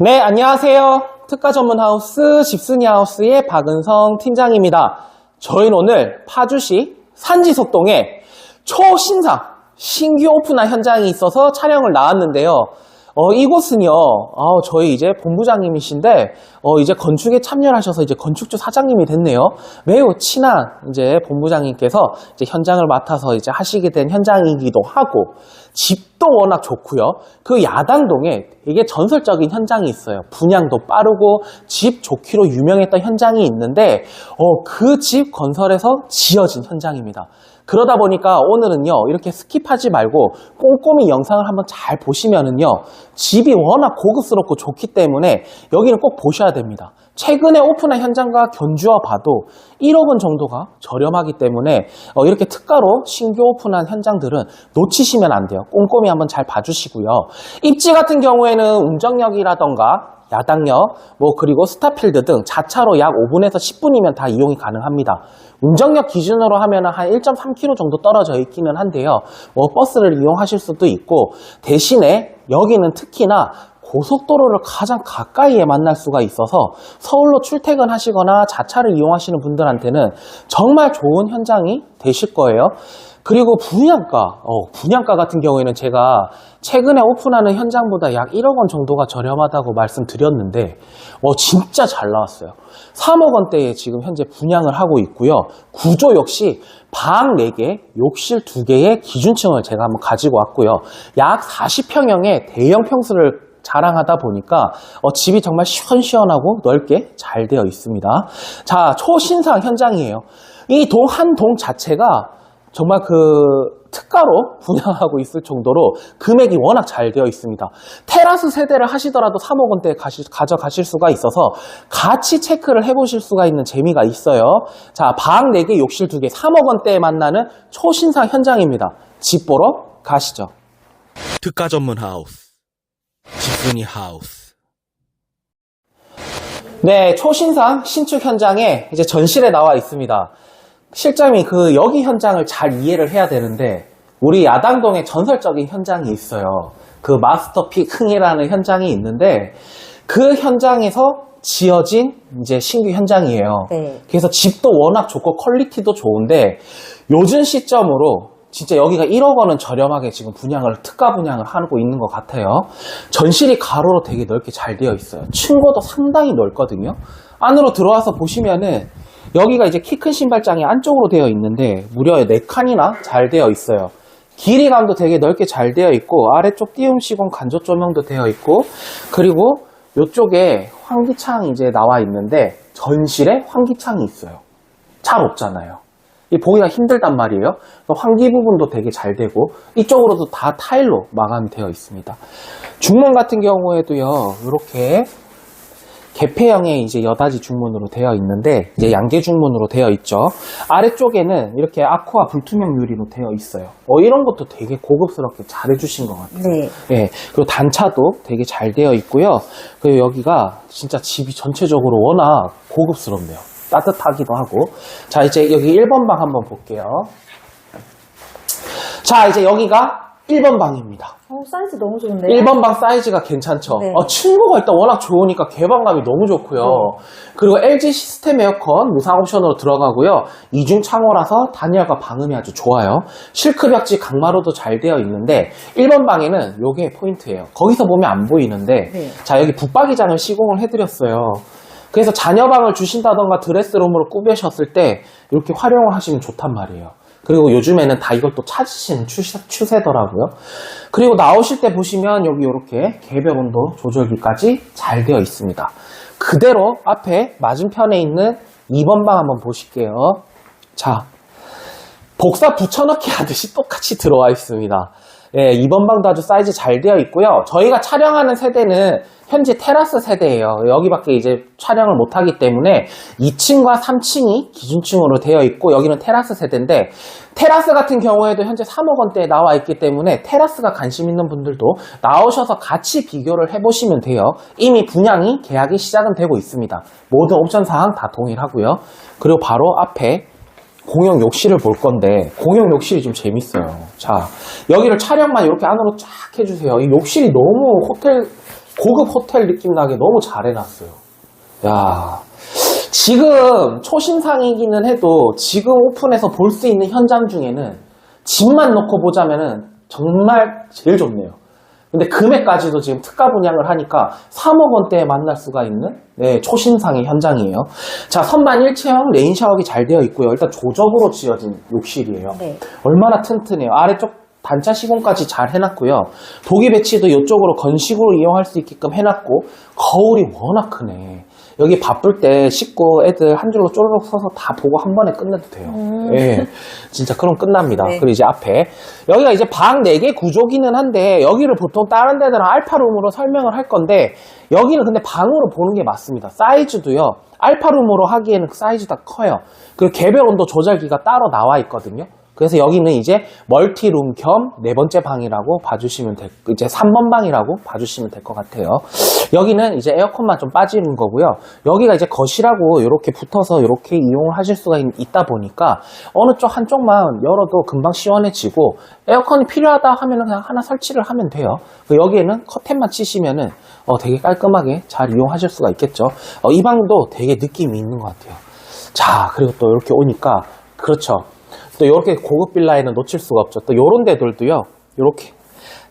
네, 안녕하세요. 특가 전문 하우스 집순이 하우스의 박은성 팀장입니다. 저희는 오늘 파주시 산지석동에 초신상 신규 오픈한 현장이 있어서 촬영을 나왔는데요. 어, 이곳은요, 어, 저희 이제 본부장님이신데, 어, 이제 건축에 참여를 하셔서 이제 건축주 사장님이 됐네요. 매우 친한 이제 본부장님께서 이제 현장을 맡아서 이제 하시게 된 현장이기도 하고, 집도 워낙 좋고요. 그 야당동에 되게 전설적인 현장이 있어요. 분양도 빠르고 집 좋기로 유명했던 현장이 있는데, 어, 그 집 건설에서 지어진 현장입니다. 그러다 보니까 오늘은요, 이렇게 스킵하지 말고 꼼꼼히 영상을 한번 잘 보시면은요, 집이 워낙 고급스럽고 좋기 때문에 여기는 꼭 보셔야 됩니다. 최근에 오픈한 현장과 견주어 봐도 1억 원 정도가 저렴하기 때문에 어, 이렇게 특가로 신규 오픈한 현장들은 놓치시면 안 돼요. 꼼꼼히 한번 잘 봐주시고요. 입지 같은 경우에는 운정역이라던가 야당역, 뭐 그리고 스타필드 등 자차로 약 5분에서 10분이면 다 이용이 가능합니다. 운정역 기준으로 하면 한 1.3km 정도 떨어져 있기는 한데요. 뭐 버스를 이용하실 수도 있고 대신에 여기는 특히나 고속도로를 가장 가까이에 만날 수가 있어서 서울로 출퇴근하시거나 자차를 이용하시는 분들한테는 정말 좋은 현장이 되실 거예요. 그리고 분양가, 어, 분양가 같은 경우에는 제가 최근에 오픈하는 현장보다 약 1억 원 정도가 저렴하다고 말씀드렸는데, 어, 진짜 잘 나왔어요. 3억 원대에 지금 현재 분양을 하고 있고요. 구조 역시 방 4개, 욕실 2개의 기준층을 제가 한번 가지고 왔고요. 약 40평형의 대형 평수를 자랑하다 보니까 어, 집이 정말 시원시원하고 넓게 잘 되어 있습니다. 자, 초신상 현장이에요. 이 동 한동 자체가 정말 그 특가로 분양하고 있을 정도로 금액이 워낙 잘 되어 있습니다. 테라스 세대를 하시더라도 3억 원대에 가시- 가져가실 수가 있어서 같이 체크를 해보실 수가 있는 재미가 있어요. 자, 방 4개, 욕실 2개, 3억 원대에 만나는 초신상 현장입니다. 집 보러 가시죠. 특가 전문 하우스 집순이 하우스 네, 초신상 신축 현장에 이제 전실에 나와 있습니다. 실장님이 그 여기 현장을 잘 이해를 해야 되는데 우리 야당동에 전설적인 현장이 있어요. 그 마스터픽 흥이라는 현장이 있는데 그 현장에서 지어진 이제 신규 현장이에요. 네. 그래서 집도 워낙 좋고 퀄리티도 좋은데 요즘 시점으로 진짜 여기가 1억 원은 저렴하게 지금 분양을 특가 분양을 하고 있는 것 같아요. 전실이 가로로 되게 넓게 잘 되어 있어요. 층고도 상당히 넓거든요. 안으로 들어와서 보시면은 여기가 이제 키 큰 신발장이 안쪽으로 되어 있는데 무려 4칸이나 잘 되어 있어요. 길이감도 되게 넓게 잘 되어 있고 아래쪽 띄움 시공 간접 조명도 되어 있고 그리고 이쪽에 환기창이 이제 나와 있는데 전실에 환기창이 있어요. 잘 없잖아요. 이 보기가 힘들단 말이에요. 환기 부분도 되게 잘 되고 이쪽으로도 다 타일로 마감이 되어 있습니다. 중문 같은 경우에도요. 이렇게 개폐형의 이제 여닫이 중문으로 되어 있는데 이제 양계 중문으로 되어 있죠. 아래쪽에는 이렇게 아쿠아 불투명 유리로 되어 있어요. 어 이런 것도 되게 고급스럽게 잘 해주신 것 같아요. 네. 예, 그리고 단차도 되게 잘 되어 있고요. 그리고 여기가 진짜 집이 전체적으로 워낙 고급스럽네요. 따뜻하기도 하고. 자, 이제 여기 1번 방 한번 볼게요. 자, 이제 여기가 1번 방입니다. 어, 사이즈 너무 좋은데요? 1번 방 사이즈가 괜찮죠? 네. 어, 층고가 일단 워낙 좋으니까 개방감이 너무 좋고요. 그리고 LG 시스템 에어컨 무상 옵션으로 들어가고요. 이중 창호라서 단열과 방음이 아주 좋아요. 실크 벽지 강마루도 잘 되어 있는데 1번 방에는 요게 포인트예요. 거기서 보면 안 보이는데 네. 자 여기 붙박이장을 시공을 해드렸어요. 그래서 자녀방을 주신다던가 드레스룸으로 꾸며셨을 때 이렇게 활용을 하시면 좋단 말이에요. 그리고 요즘에는 다 이걸 또 찾으시는 추세, 추세 더라고요. 그리고 나오실 때 보시면 여기 이렇게 개별 온도 조절기까지 잘 되어 있습니다. 그대로 앞에 맞은편에 있는 2번 방 한번 보실게요. 자, 복사 붙여넣기 하듯이 똑같이 들어와 있습니다. 예, 2번 방도 아주 사이즈 잘 되어 있고요. 저희가 촬영하는 세대는 현재 테라스 세대예요. 여기밖에 이제 촬영을 못하기 때문에 2층과 3층이 기준층으로 되어 있고 여기는 테라스 세대인데 테라스 같은 경우에도 현재 3억 원대에 나와 있기 때문에 테라스가 관심 있는 분들도 나오셔서 같이 비교를 해보시면 돼요. 이미 분양이 계약이 시작은 되고 있습니다. 모든 옵션 사항 다 동일하고요. 그리고 바로 앞에 공용 욕실을 볼 건데 공용 욕실이 좀 재밌어요. 자 여기를 촬영만 이렇게 안으로 쫙 해주세요. 이 욕실이 너무 호텔 고급 호텔 느낌 나게 너무 잘 해놨어요. 야 지금 초신상이기는 해도 지금 오픈해서 볼 수 있는 현장 중에는 집만 놓고 보자면은 정말 제일 좋네요. 근데 금액까지도 지금 특가 분양을 하니까 3억 원대에 만날 수가 있는 네, 초신상의 현장이에요. 자, 선반 일체형 레인 샤워기 잘 되어 있고요. 일단 조적으로 지어진 욕실이에요. 네. 얼마나 튼튼해요. 아래쪽 단차 시공까지 잘 해놨고요. 도기 배치도 이쪽으로 건식으로 이용할 수 있게끔 해놨고 거울이 워낙 크네. 여기 바쁠 때 씻고 애들 한 줄로 쪼르륵 서서 다 보고 한 번에 끝내도 돼요. 예. 진짜 그럼 끝납니다. 네. 그리고 이제 앞에 여기가 이제 방 4개 구조기는 한데 여기를 보통 다른 데들은 알파룸으로 설명을 할 건데 여기는 근데 방으로 보는 게 맞습니다. 사이즈도요. 알파룸으로 하기에는 그 사이즈가 커요. 그리고 개별 온도 조절기가 따로 나와 있거든요. 그래서 여기는 이제 멀티룸 겸 네 번째 방이라고 봐주시면 될, 이제 3번 방이라고 봐주시면 될 것 같아요. 여기는 이제 에어컨만 좀 빠지는 거고요. 여기가 이제 거실하고 이렇게 붙어서 이렇게 이용을 하실 수가 있, 있다 보니까 어느 쪽 한쪽만 열어도 금방 시원해지고 에어컨이 필요하다 하면은 그냥 하나 설치를 하면 돼요. 그 여기에는 커튼만 치시면은 어, 되게 깔끔하게 잘 이용하실 수가 있겠죠. 어, 이 방도 되게 느낌이 있는 것 같아요. 자, 그리고 또 이렇게 오니까 그렇죠. 또 이렇게 고급 빌라에는 놓칠 수가 없죠. 또 이런 데들도요. 이렇게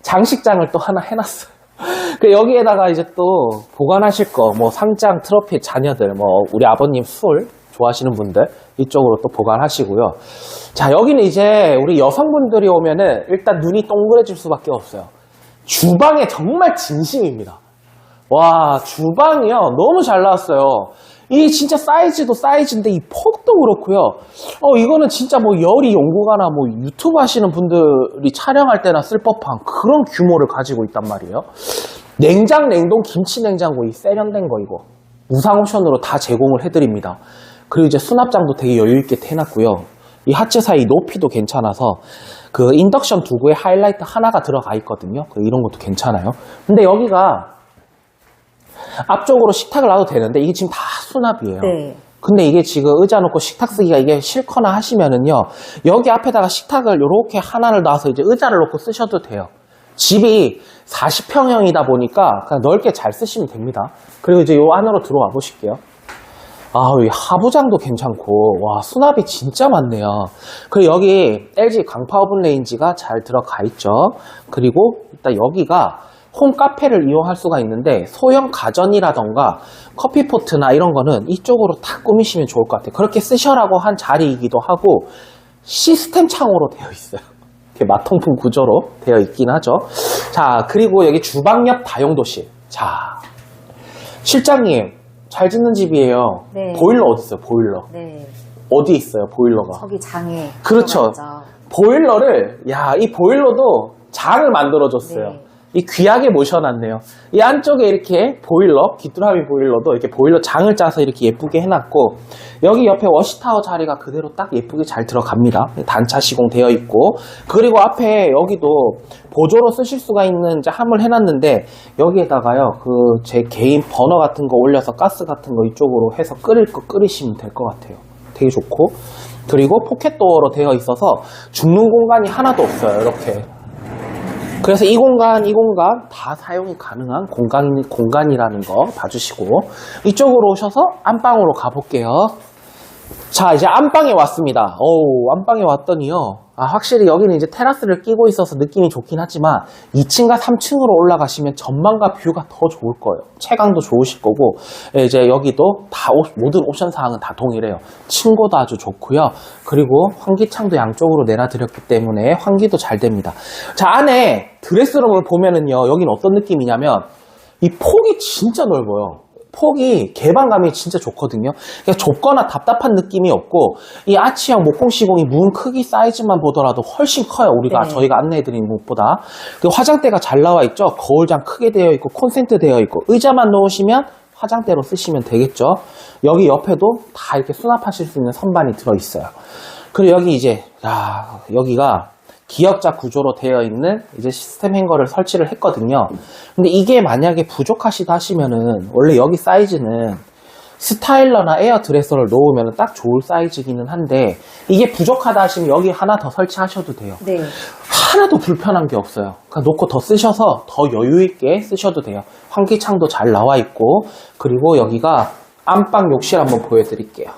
장식장을 또 하나 해놨어요. 그 여기에다가 이제 또 보관하실 거, 뭐 상장, 트로피, 자녀들, 뭐 우리 아버님 술 좋아하시는 분들 이쪽으로 또 보관하시고요. 자, 여기는 이제 우리 여성분들이 오면은 일단 눈이 동그래질 수밖에 없어요. 주방에 정말 진심입니다. 와, 주방이요. 너무 잘 나왔어요. 이 진짜 사이즈도 사이즈인데 이 폭도 그렇고요. 어, 이거는 진짜 뭐 열이 연구가나 뭐 유튜브 하시는 분들이 촬영할 때나 쓸 법한 그런 규모를 가지고 있단 말이에요. 냉장, 냉동, 김치 냉장고 이 세련된 거 이거. 무상 옵션으로 다 제공을 해드립니다. 그리고 이제 수납장도 되게 여유있게 해놨고요. 이 하체 사이 높이도 괜찮아서 그 인덕션 두 구에 하이라이트 하나가 들어가 있거든요. 그 이런 것도 괜찮아요. 근데 여기가 앞쪽으로 식탁을 놔도 되는데 이게 지금 다 수납이에요. 네. 근데 이게 지금 의자 놓고 식탁 쓰기가 이게 싫거나 하시면은요 여기 앞에다가 식탁을 이렇게 하나를 놔서 이제 의자를 놓고 쓰셔도 돼요. 집이 40평형이다 보니까 그냥 넓게 잘 쓰시면 됩니다. 그리고 이제 요 안으로 들어와 보실게요. 아, 이 하부장도 괜찮고, 와, 수납이 진짜 많네요. 그리고 여기 LG 강파 오븐 레인지가 잘 들어가 있죠. 그리고 일단 여기가 홈 카페를 이용할 수가 있는데, 소형 가전이라던가 커피포트나 이런 거는 이쪽으로 다 꾸미시면 좋을 것 같아요. 그렇게 쓰셔라고 한 자리이기도 하고, 시스템 창호로 되어 있어요. 이렇게 마통풍 구조로 되어 있긴 하죠. 자, 그리고 여기 주방 옆 다용도실. 자, 실장님, 잘 짓는 집이에요. 네. 보일러 어디 있어요, 보일러? 네. 어디 있어요, 보일러가? 저기 장에. 그렇죠. 보일러를, 야, 이 보일러도 장을 만들어 줬어요. 네. 이 귀하게 모셔놨네요. 이 안쪽에 이렇게 보일러, 귀뚜라미 보일러도 이렇게 보일러 장을 짜서 이렇게 예쁘게 해놨고, 여기 옆에 워시타워 자리가 그대로 딱 예쁘게 잘 들어갑니다. 단차 시공되어 있고, 그리고 앞에 여기도 보조로 쓰실 수가 있는 이제 함을 해놨는데, 여기에다가요, 그 제 개인 버너 같은 거 올려서 가스 같은 거 이쪽으로 해서 끓일 거 끓이시면 될 것 같아요. 되게 좋고, 그리고 포켓도어로 되어 있어서 죽는 공간이 하나도 없어요, 이렇게. 그래서 이 공간, 이 공간 다 사용이 가능한 공간, 공간이라는 거 봐주시고 이쪽으로 오셔서 안방으로 가볼게요. 자, 이제 안방에 왔습니다. 어우, 안방에 왔더니요. 아, 확실히 여기는 이제 테라스를 끼고 있어서 느낌이 좋긴 하지만 2층과 3층으로 올라가시면 전망과 뷰가 더 좋을 거예요. 채광도 좋으실 거고, 예, 이제 여기도 다 옵- 모든 옵션 사항은 다 동일해요. 층고도 아주 좋고요. 그리고 환기창도 양쪽으로 내놔드렸기 때문에 환기도 잘 됩니다. 자, 안에 드레스룸을 보면은요, 여기는 어떤 느낌이냐면 이 폭이 진짜 넓어요. 폭이 개방감이 진짜 좋거든요. 그러니까 좁거나 답답한 느낌이 없고 이 아치형 목공 시공이 문 크기 사이즈만 보더라도 훨씬 커요. 우리가 네. 저희가 안내해드린 무엇보다 그 화장대가 잘 나와 있죠. 거울장 크게 되어 있고 콘센트 되어 있고 의자만 놓으시면 화장대로 쓰시면 되겠죠. 여기 옆에도 다 이렇게 수납하실 수 있는 선반이 들어 있어요. 그리고 여기 이제 야 여기가 기역자 구조로 되어 있는 이제 시스템 행거를 설치를 했거든요. 근데 이게 만약에 부족하시다 하시면은 원래 여기 사이즈는 스타일러나 에어 드레서를 놓으면 딱 좋을 사이즈기는 한데 이게 부족하다 하시면 여기 하나 더 설치하셔도 돼요. 네. 하나도 불편한 게 없어요. 그러니까 놓고 더 쓰셔서 더 여유 있게 쓰셔도 돼요. 환기창도 잘 나와 있고 그리고 여기가 안방 욕실 한번 보여드릴게요.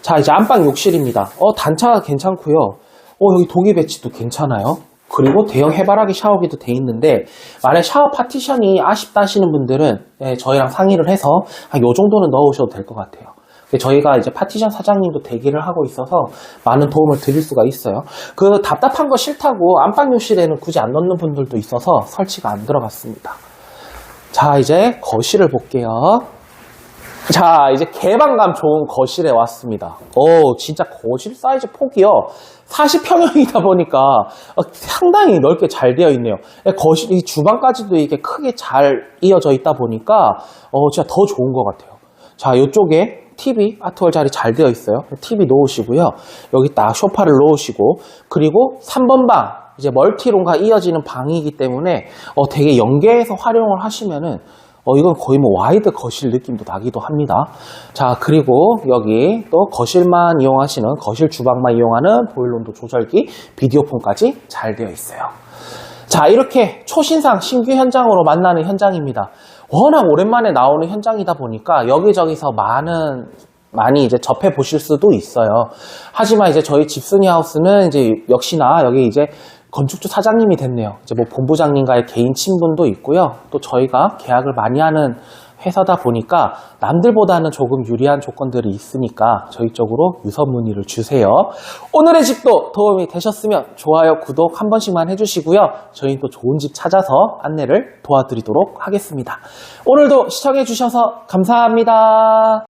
자 이제 안방 욕실입니다. 어 단차가 괜찮고요. 어 여기 독일 배치도 괜찮아요. 그리고 대형 해바라기 샤워기도 돼 있는데 만약 샤워 파티션이 아쉽다 하시는 분들은 예, 저희랑 상의를 해서 한 요 정도는 넣으셔도 될 것 같아요. 저희가 이제 파티션 사장님도 대기를 하고 있어서 많은 도움을 드릴 수가 있어요. 그 답답한 거 싫다고 안방 욕실에는 굳이 안 넣는 분들도 있어서 설치가 안 들어갔습니다. 자, 이제 거실을 볼게요. 자, 이제 개방감 좋은 거실에 왔습니다. 오, 진짜 거실 사이즈 폭이요. 40평형이다 보니까 어, 상당히 넓게 잘 되어 있네요. 거실, 이 주방까지도 이게 크게 잘 이어져 있다 보니까 어, 진짜 더 좋은 것 같아요. 자, 이쪽에 TV, 아트월 자리 잘 되어 있어요. TV 놓으시고요. 여기 딱 소파를 놓으시고, 그리고 3번 방, 이제 멀티룸과 이어지는 방이기 때문에 어, 되게 연계해서 활용을 하시면은 어, 이건 거의 뭐 와이드 거실 느낌도 나기도 합니다. 자, 그리고 여기 또 거실만 이용하시는, 거실 주방만 이용하는 보일러온도 조절기, 비디오폰까지 잘 되어 있어요. 자, 이렇게 초신상 신규 현장으로 만나는 현장입니다. 워낙 오랜만에 나오는 현장이다 보니까 여기저기서 많은 많이 이제 접해 보실 수도 있어요. 하지만 이제 저희 집순이 하우스는 이제 역시나 여기 이제 건축주 사장님이 됐네요. 이제 뭐 본부장님과의 개인 친분도 있고요. 또 저희가 계약을 많이 하는 회사다 보니까 남들보다는 조금 유리한 조건들이 있으니까 저희 쪽으로 유선 문의를 주세요. 오늘의 집도 도움이 되셨으면 좋아요, 구독 한 번씩만 해주시고요. 저희는 또 좋은 집 찾아서 안내를 도와드리도록 하겠습니다. 오늘도 시청해주셔서 감사합니다.